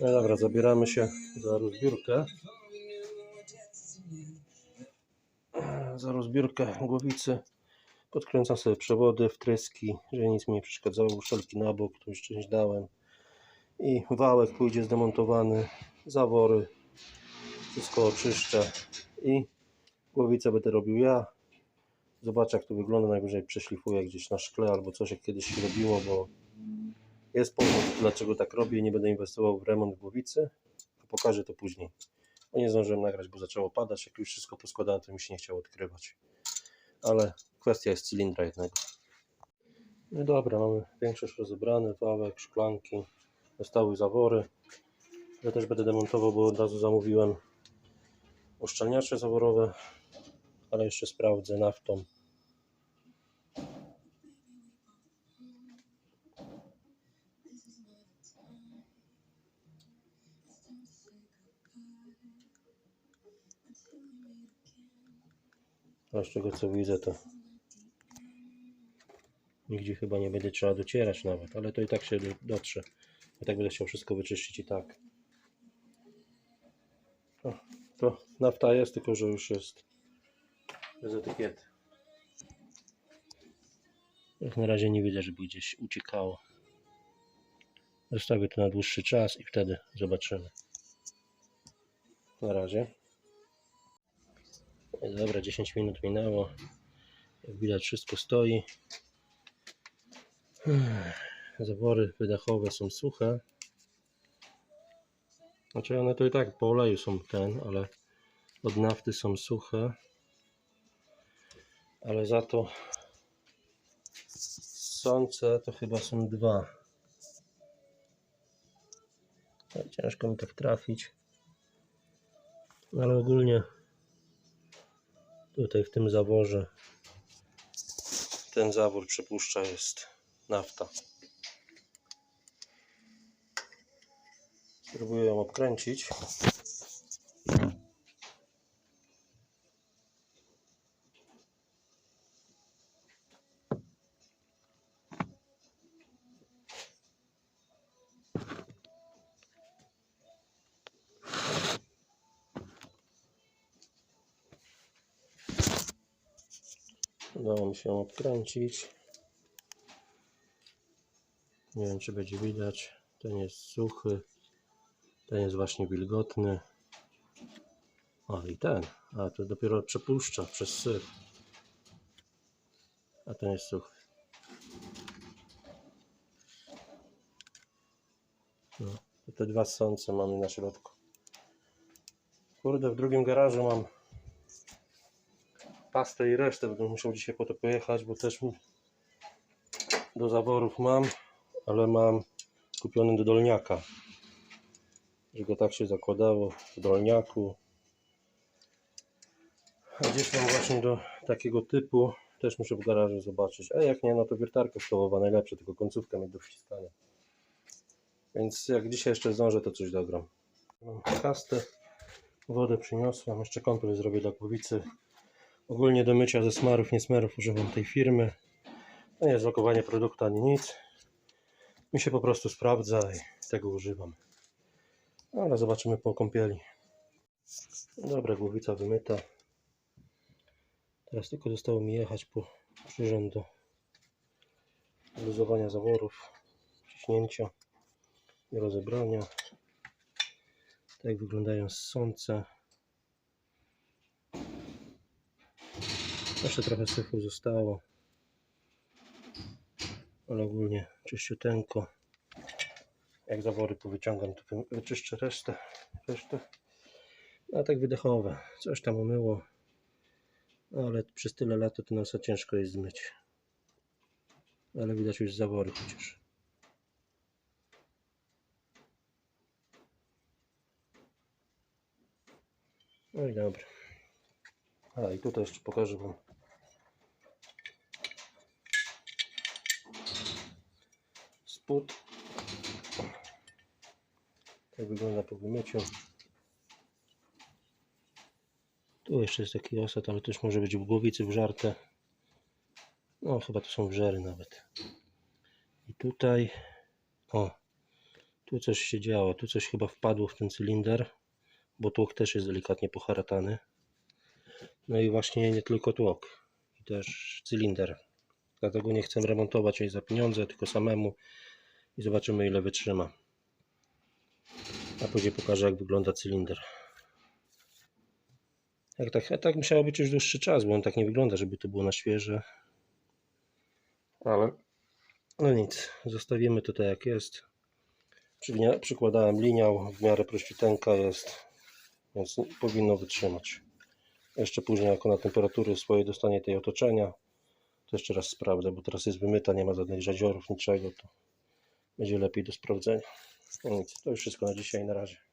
No dobra, zabieramy się za rozbiórkę. Za rozbiórkę głowicy. Podkręcam sobie przewody, wtryski, żeby nic mi nie przeszkadzało. Wszelki na bok, tu już część dałem. I wałek pójdzie zdemontowany. Zawory. Wszystko oczyszczę. I głowicę będę robił ja. Zobaczę jak to wygląda. Najwyżej przeszlifuję gdzieś na szkle albo coś jak kiedyś się robiło, bo jest powód, dlaczego tak robię. Nie będę inwestował w remont głowicy. Pokażę to później. Bo nie zdążyłem nagrać, bo zaczęło padać. Jak już wszystko poskładałem, to mi się nie chciało odkrywać. Ale kwestia jest cylindra jednego. No dobra, mamy większość rozebrane, wałek, szklanki, zostały zawory. Ja też będę demontował, bo od razu zamówiłem uszczelniacze zaworowe, ale jeszcze sprawdzę naftą. A z tego co widzę, to nigdzie chyba nie będzie trzeba docierać nawet, ale to i tak się do- dotrze. Ja tak będę chciał wszystko wyczyścić i tak. O, to nafta jest, tylko że już jest bez etykiety. Jak na razie nie widzę, żeby gdzieś uciekało. Zostawię to na dłuższy czas i wtedy zobaczymy. Na razie. Dobra, 10 minut minęło. Jak widać wszystko stoi. Zawory wydechowe są suche. Znaczy one to i tak po oleju są ten, ale od nafty są suche. Ale za to sące to chyba są dwa. Ciężko mi tak trafić. Ale ogólnie tutaj w tym zaworze ten zawór przepuszcza jest nafta. Spróbuję ją obkręcić. Udało mi się ją obkręcić. Nie wiem, czy będzie widać. Ten jest suchy. Ten jest właśnie wilgotny. O, i ten. A, to dopiero przepuszcza przez syf. A ten jest suchy. No, to te dwa sące mamy na środku. Kurde, w drugim garażu mam pastę i resztę. Będę musiał dzisiaj po to pojechać, bo też do zaworów mam, ale mam kupiony do dolniaka. Że go tak się zakładało w dolniaku. A gdzieś mam właśnie do takiego typu. Też muszę w garażu zobaczyć. A jak nie, no to wiertarka stołowa najlepsza, tylko końcówka mi do wciskania. Więc jak dzisiaj jeszcze zdążę, to coś dogram. Mam kastę, wodę przyniosłem, jeszcze kąpiel zrobię dla głowicy. Ogólnie do mycia ze smarów, nie smarów używam tej firmy. To nie jest lokowanie produktu ani nic. Mi się po prostu sprawdza i tego używam. No, Ale zobaczymy po kąpieli. Dobra, głowica wymyta. Teraz tylko zostało mi jechać po przyrząd do luzowania zaworów, ciśnięcia i rozebrania. Tak wyglądają sące. Jeszcze trochę syfu zostało. Ale ogólnie czyściuteńko. Jak zawory powyciągam, to wy- wyczyszczę resztę. resztę. A tak wydechowe. Coś tam umyło. Ale przez tyle lat to nosa ciężko jest zmyć. Ale widać już zawory chociaż. No i dobra. A i tutaj jeszcze pokażę Wam spód. Tak wygląda po wymyciu. Tu jeszcze jest taki osad, ale też może być w głowicy wżarte. No chyba to są wżery nawet. I tutaj, o, Tu coś się działo, tu coś chyba wpadło w ten cylinder, bo tłok też jest delikatnie poharatany. No i właśnie nie tylko tłok, i też cylinder. Dlatego nie chcę remontować jej za pieniądze, tylko samemu i zobaczymy ile wytrzyma. A później pokażę jak wygląda cylinder. Jak tak, tak musiało być już dłuższy czas, bo on tak nie wygląda, żeby to było na świeże. Ale no nic, zostawimy to tak jak jest. Przykładałem liniał, w miarę prościuteńka jest, więc powinno wytrzymać. Jeszcze później, jak ona temperatury swoje dostanie tej otoczenia, to jeszcze raz sprawdzę, bo teraz jest wymyta, nie ma żadnych żadziorów, niczego, to będzie lepiej do sprawdzenia. No nic, to już wszystko na dzisiaj, na razie.